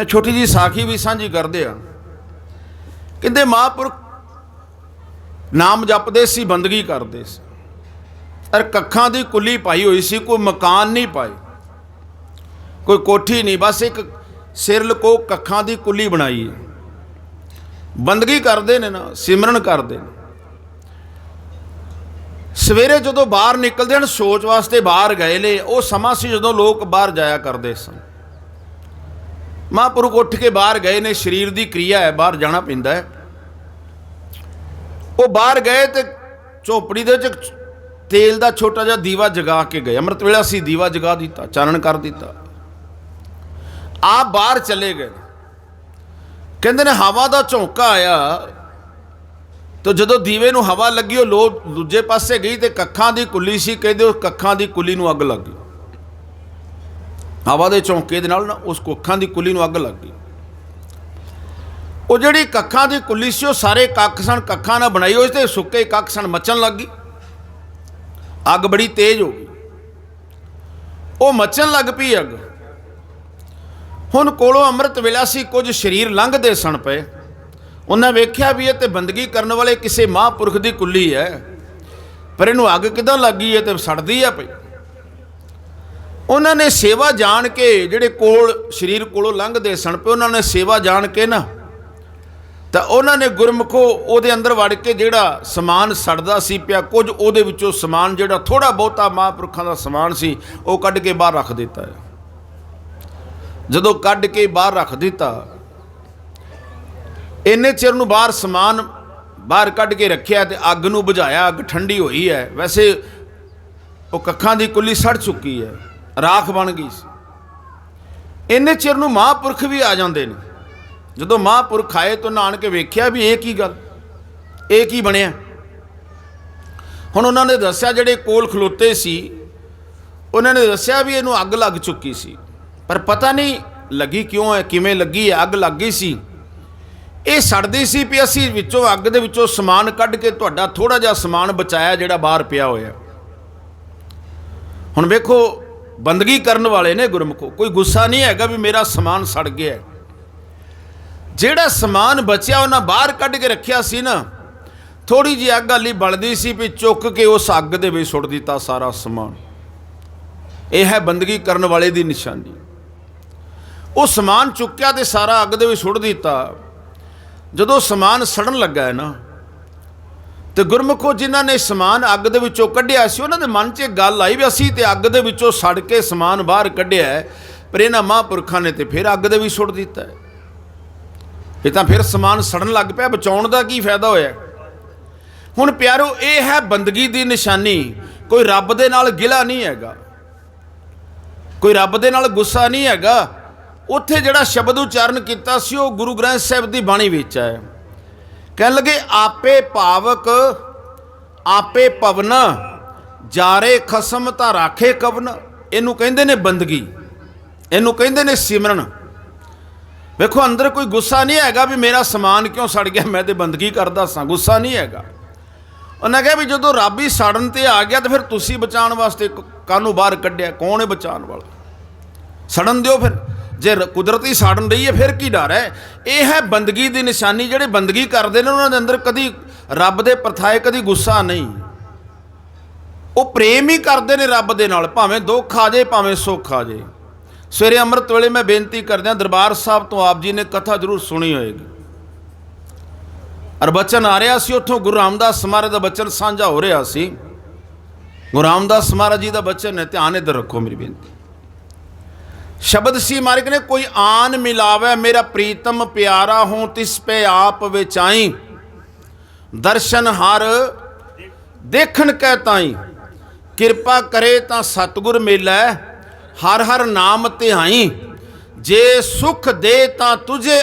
ਇਹ ਛੋਟੀ ਜੀ ਸਾਖੀ ਵੀ ਸਾਂਝੀ ਕਰਦੇ ਆ। ਕਹਿੰਦੇ ਮਹਾਂਪੁਰਖ ਨਾਮ ਜਪਦੇ ਸੀ, ਬੰਦਗੀ ਕਰਦੇ ਸੀ। ਅਰ ਕੱਖਾਂ ਦੀ ਕੁੱਲੀ ਪਾਈ ਹੋਈ ਸੀ, ਕੋਈ ਮਕਾਨ ਨਹੀਂ ਪਾਈ ਕੋਈ ਕੋਠੀ ਨਹੀਂ, ਬਸ ਇੱਕ ਸਿਰ ਲਕੋ ਕੱਖਾਂ ਦੀ ਕੁੱਲੀ ਬਣਾਈ ਹੈ। ਬੰਦਗੀ ਕਰਦੇ ਨੇ ਨਾ, ਸਿਮਰਨ ਕਰਦੇ ਨੇ। ਸਵੇਰੇ ਜਦੋਂ ਬਾਹਰ ਨਿਕਲਦੇ ਹਨ, ਸੋਚ ਵਾਸਤੇ ਬਾਹਰ ਗਏ ਨੇ, ਉਹ ਸਮਾਂ ਸੀ ਜਦੋਂ ਲੋਕ ਬਾਹਰ ਜਾਇਆ ਕਰਦੇ ਸਨ। ਮਹਾਂਪੁਰਖ ਉੱਠ ਕੇ ਬਾਹਰ ਗਏ ਨੇ, ਸਰੀਰ ਦੀ ਕਿਰਿਆ ਹੈ, ਬਾਹਰ ਜਾਣਾ ਪੈਂਦਾ ਹੈ। ਉਹ ਬਾਹਰ ਗਏ ਤੇ ਝੋਪੜੀ ਦੇ ਵਿੱਚ ਤੇਲ ਦਾ ਛੋਟਾ ਜਿਹਾ ਦੀਵਾ ਜਗਾ ਕੇ ਗਏ। ਅੰਮ੍ਰਿਤ ਵੇਲਾ ਸੀ, ਦੀਵਾ ਜਗਾ ਦਿੱਤਾ, ਚਾਨਣ ਕਰ ਦਿੱਤਾ। ਆਪ ਬਾਹਰ ਚਲੇ ਗਏ। ਕਹਿੰਦੇ ਨੇ, ਹਵਾ ਦਾ ਝੌਂਕਾ ਆਇਆ ਤੇ ਜਦੋਂ ਦੀਵੇ ਨੂੰ ਹਵਾ ਲੱਗੀ, ਉਹ ਲੋ ਦੂਜੇ ਪਾਸੇ ਗਈ ਤੇ ਕੱਖਾਂ ਦੀ ਕੁੱਲੀ ਸੀ, ਕਹਿੰਦੇ ਉਸ ਕੱਖਾਂ ਦੀ ਕੁੱਲੀ ਨੂੰ ਅੱਗ ਲੱਗ ਗਈ। ਹਵਾ ਦੇ ਚੌਂਕੇ ਦੇ ਨਾਲ ਨਾ ਉਸ ਕੱਖਾਂ ਦੀ ਕੁੱਲੀ ਨੂੰ ਅੱਗ ਲੱਗ ਗਈ। ਉਹ ਜਿਹੜੀ ਕੱਖਾਂ ਦੀ ਕੁੱਲੀ ਸੀ, ਉਹ ਸਾਰੇ ਕੱਖ ਸਨ, ਕੱਖਾਂ ਨਾਲ ਬਣਾਈ ਹੋਈ ਤੇ ਸੁੱਕੇ ਕੱਖ ਸਨ, ਮੱਚਣ ਲੱਗ ਗਈ। ਅੱਗ ਬੜੀ ਤੇਜ਼ ਹੋ ਗਈ। ਉਹ ਮੱਚਣ ਲੱਗ ਪਈ ਅੱਗ। ਹੁਣ ਕੋਲੋਂ ਅੰਮ੍ਰਿਤ ਵੇਲਾ ਸੀ, ਕੁਝ ਸਰੀਰ ਲੰਘਦੇ ਸਣ ਪਏ। ਉਹਨਾਂ ਵੇਖਿਆ ਵੀ ਇਹ ਤੇ ਬੰਦਗੀ ਕਰਨ ਵਾਲੇ ਕਿਸੇ ਮਹਾਂਪੁਰਖ ਦੀ ਕੁੱਲੀ ਹੈ। ਪਰ ਇਹਨੂੰ ਅੱਗ ਕਿਦਾਂ ਲੱਗੀ ਹੈ ਤੇ ਸੜਦੀ ਹੈ ਪਈ ਉਹਨਾਂ ਨੇ ਸੇਵਾ ਜਾਣ ਕੇ ਜਿਹੜੇ ਕੋਲ, ਸਰੀਰ ਕੋਲੋਂ ਲੰਘਦੇ ਸਣ ਪਏ ਉਹਨਾਂ ਨੇ ਸੇਵਾ ਜਾਣ ਕੇ ਨਾ, ਤਾਂ ਉਹਨਾਂ ਨੇ ਗੁਰਮੁਖੋ ਉਹਦੇ ਅੰਦਰ ਵੜ ਕੇ ਜਿਹੜਾ ਸਮਾਨ ਸੜਦਾ ਸੀ ਪਿਆ, ਕੁਝ ਉਹਦੇ ਵਿੱਚੋਂ ਸਮਾਨ ਜਿਹੜਾ ਥੋੜਾ ਬਹੁਤਾ ਮਹਾਂਪੁਰਖਾਂ ਦਾ ਸਮਾਨ ਸੀ, ਉਹ ਕੱਢ ਕੇ ਬਾਹਰ ਰੱਖ ਦਿੱਤਾ। ਹੈ ਜਦੋਂ ਕੱਢ ਕੇ ਬਾਹਰ ਰੱਖ ਦਿੱਤਾ, ਇੰਨੇ ਚਿਰ ਨੂੰ ਬਾਹਰ ਸਮਾਨ ਬਾਹਰ ਕੱਢ ਕੇ ਰੱਖਿਆ ਤੇ ਅੱਗ ਨੂੰ ਬੁਝਾਇਆ, ਅੱਗ ਠੰਡੀ ਹੋਈ ਹੈ। ਵੈਸੇ ਉਹ ਕੱਖਾਂ ਦੀ ਕੁੱਲੀ ਸੜ ਚੁੱਕੀ ਹੈ। ਰਾਖ ਬਣ ਗਈ ਸੀ। ਇੰਨੇ ਚਿਰ ਨੂੰ ਮਹਾਂਪੁਰਖ ਵੀ ਆ ਜਾਂਦੇ ਨੇ। ਜਦੋਂ ਮਹਾਂਪੁਰਖ ਆਏ ਤਾਂ ਨਾਨ ਕੇ ਵੇਖਿਆ ਵੀ ਇਹ ਕੀ ਗੱਲ, ਇਹ ਕੀ ਬਣਿਆ। ਹੁਣ ਉਹਨਾਂ ਨੇ ਦੱਸਿਆ ਜਿਹੜੇ ਕੋਲ ਖਲੋਤੇ ਸੀ, ਉਹਨਾਂ ਨੇ ਦੱਸਿਆ ਵੀ ਇਹਨੂੰ ਅੱਗ ਲੱਗ ਚੁੱਕੀ ਸੀ। ਪਰ ਪਤਾ ਨਹੀਂ ਲੱਗੀ ਕਿਉਂ ਹੈ, ਕਿਵੇਂ ਲੱਗੀ ਹੈ, ਅੱਗ ਲੱਗ ਗਈ ਸੀ। ਇਹ ਸੜਦੀ ਸੀ ਵੀ ਅਸੀਂ ਵਿੱਚੋਂ ਅੱਗ ਦੇ ਵਿੱਚੋਂ ਸਮਾਨ ਕੱਢ ਕੇ ਤੁਹਾਡਾ ਥੋੜਾ ਜਿਹਾ ਸਮਾਨ ਬਚਾਇਆ ਜਿਹੜਾ ਬਾਹਰ ਪਿਆ ਹੋਇਆ। ਹੁਣ ਵੇਖੋ ਬੰਦਗੀ ਕਰਨ ਵਾਲੇ ਨੇ ਗੁਰਮੁਖੋ। ਕੋਈ ਗੁੱਸਾ ਨਹੀਂ ਹੈਗਾ ਵੀ ਮੇਰਾ ਸਮਾਨ ਸੜ ਗਿਆ ਜਿਹੜਾ ਸਮਾਨ ਬਚਿਆ, ਉਹਨਾਂ ਬਾਹਰ ਕੱਢ ਕੇ ਰੱਖਿਆ ਸੀ ਨਾ ਥੋੜੀ ਜਿਹੀ ਅੱਗ ਹਾਲੀ ਬਲਦੀ ਸੀ ਵੀ ਚੁੱਕ ਕੇ ਉਸ ਅੱਗ ਦੇ ਵਿੱਚ ਸੁੱਟ ਦਿੱਤਾ ਸਾਰਾ ਸਮਾਨ। ਇਹ ਹੈ ਬੰਦਗੀ ਕਰਨ ਵਾਲੇ ਦੀ ਨਿਸ਼ਾਨੀ। ਉਹ ਸਮਾਨ ਚੁੱਕਿਆ ਤੇ ਸਾਰਾ ਅੱਗ ਦੇ ਵਿੱਚ ਸੁੱਟ ਦਿੱਤਾ। ਜਦੋਂ ਸਮਾਨ ਸੜਨ ਲੱਗਾ ਹੈ ਨਾ ਤੇ ਗੁਰਮੁਖੋ ਜਿਨ੍ਹਾਂ ਨੇ ਸਮਾਨ ਅੱਗ ਦੇ ਵਿੱਚੋਂ ਕੱਢਿਆ ਸੀ, ਉਹਨਾਂ ਦੇ ਮਨ 'ਚ ਇੱਕ ਗੱਲ ਆਈ ਵੀ ਅਸੀਂ ਤੇ ਅੱਗ ਦੇ ਵਿੱਚੋਂ ਸੜ ਕੇ ਸਮਾਨ ਬਾਹਰ ਕੱਢਿਆ ਪਰ ਇਹਨਾਂ ਮਹਾਂਪੁਰਖਾਂ ਨੇ ਤੇ ਫਿਰ ਅੱਗ ਦੇ ਵੀ ਸੁੱਟ ਦਿੱਤਾ ਇਹ ਤਾਂ ਫਿਰ ਸਮਾਨ ਸੜਨ ਲੱਗ ਪਿਆ, ਬਚਾਉਣ ਦਾ ਕੀ ਫਾਇਦਾ ਹੋਇਆ? ਹੁਣ ਪਿਆਰੋ, ਇਹ ਹੈ ਬੰਦਗੀ ਦੀ ਨਿਸ਼ਾਨੀ, ਕੋਈ ਰੱਬ ਦੇ ਨਾਲ ਗਿਲਾ ਨਹੀਂ ਹੈਗਾ। ਕੋਈ ਰੱਬ ਦੇ ਨਾਲ ਗੁੱਸਾ ਨਹੀਂ ਹੈਗਾ। ਉੱਥੇ ਜਿਹੜਾ ਸ਼ਬਦ ਉਚਾਰਨ ਕੀਤਾ ਸੀ, ਉਹ ਗੁਰੂ ਗ੍ਰੰਥ ਸਾਹਿਬ ਦੀ ਬਾਣੀ ਵਿੱਚ ਹੈ। ਕਹਿਣ ਲੱਗੇ ਆਪੇ ਭਾਵਕ, ਆਪੇ ਪਵਨ, ਜਾਰੇ ਖਸਮ ਤਾਂ ਰਾਖੇ ਕਵਨ। ਇਹਨੂੰ ਕਹਿੰਦੇ ਨੇ ਬੰਦਗੀ, ਇਹਨੂੰ ਕਹਿੰਦੇ ਨੇ ਸਿਮਰਨ। ਵੇਖੋ, ਅੰਦਰ ਕੋਈ ਗੁੱਸਾ ਨਹੀਂ ਹੈਗਾ ਵੀ ਮੇਰਾ ਸਮਾਨ ਕਿਉਂ ਸੜ ਗਿਆ, ਮੈਂ ਤੇ ਬੰਦਗੀ ਕਰਦਾ ਸਾਂ, ਗੁੱਸਾ ਨਹੀਂ ਹੈਗਾ। ਉਹਨਾਂ ਕਿਹਾ ਵੀ ਜਦੋਂ ਰੱਬ ਹੀ ਸੜਨ ਤੇ ਆ ਗਿਆ ਤਾਂ ਫਿਰ ਤੁਸੀਂ ਬਚਾਉਣ ਵਾਸਤੇ ਕਾਹਨੂੰ ਬਾਹਰ ਕੱਢਿਆ, ਕੌਣ ਹੈ ਬਚਾਉਣ ਵਾਲਾ? ਸੜਨ ਦਿਓ ਫਿਰ। ਜੇ ਰ- ਕੁਦਰਤੀ ਸਾੜਨ ਰਹੀ ਹੈ, ਫਿਰ ਕੀ ਡਰ ਹੈ? ਇਹ ਹੈ ਬੰਦਗੀ ਦੀ ਨਿਸ਼ਾਨੀ, ਜਿਹੜੇ ਬੰਦਗੀ ਕਰਦੇ ਨੇ, ਉਹਨਾਂ ਦੇ ਅੰਦਰ ਕਦੀ ਰੱਬ ਦੇ ਪ੍ਰਥਾਏ, ਕਦੀ ਗੁੱਸਾ ਨਹੀਂ। ਉਹ ਪ੍ਰੇਮ ਹੀ ਕਰਦੇ ਨੇ ਰੱਬ ਦੇ ਨਾਲ, ਭਾਵੇਂ ਦੁੱਖ ਆ ਜਾਏ, ਭਾਵੇਂ ਸੁੱਖ ਆ ਜਾਏ। ਸਵੇਰੇ ਅੰਮ੍ਰਿਤ ਵੇਲੇ ਮੈਂ ਬੇਨਤੀ ਕਰਦਿਆਂ ਦਰਬਾਰ ਸਾਹਿਬ ਤੋਂ ਆਪ ਜੀ ਨੇ ਕਥਾ ਜ਼ਰੂਰ ਸੁਣੀ ਹੋਏਗੀ। ਅਰ ਬਚਨ ਆ ਰਿਹਾ ਸੀ, ਉੱਥੋਂ ਗੁਰੂ ਰਾਮਦਾਸ ਸਮਾਰੇ ਦਾ ਬਚਨ ਸਾਂਝਾ ਹੋ ਰਿਹਾ ਸੀ। ਗੁਰੂ ਰਾਮਦਾਸ ਸਮਾਰਾ ਜੀ ਦਾ ਬਚਨ ਹੈ, ਧਿਆਨ ਇਧਰ ਰੱਖੋ ਮੇਰੀ ਬੇਨਤੀ। ਸ਼ਬਦ ਸੀ ਮਾਰਿਕ ਨੇ, ਕੋਈ ਆਨ ਮਿਲਾਵੇ, ਮੇਰਾ ਪ੍ਰੀਤਮ ਪਿਆਰਾ ਹੂੰ, ਤਿਸ ਪੇ ਆਪ ਵਿਚਾਈ। ਦਰਸ਼ਨ ਹਰ ਦੇਖਣ ਕੈ ਤਾਈ, ਕਿਰਪਾ ਕਰੇ ਤਾਂ ਸਤਿਗੁਰ ਮਿਲੈ, ਹਰ ਹਰ ਨਾਮ ਧਿਆਈ। ਜੇ ਸੁਖ ਦੇ ਤਾਂ ਤੁਝੇ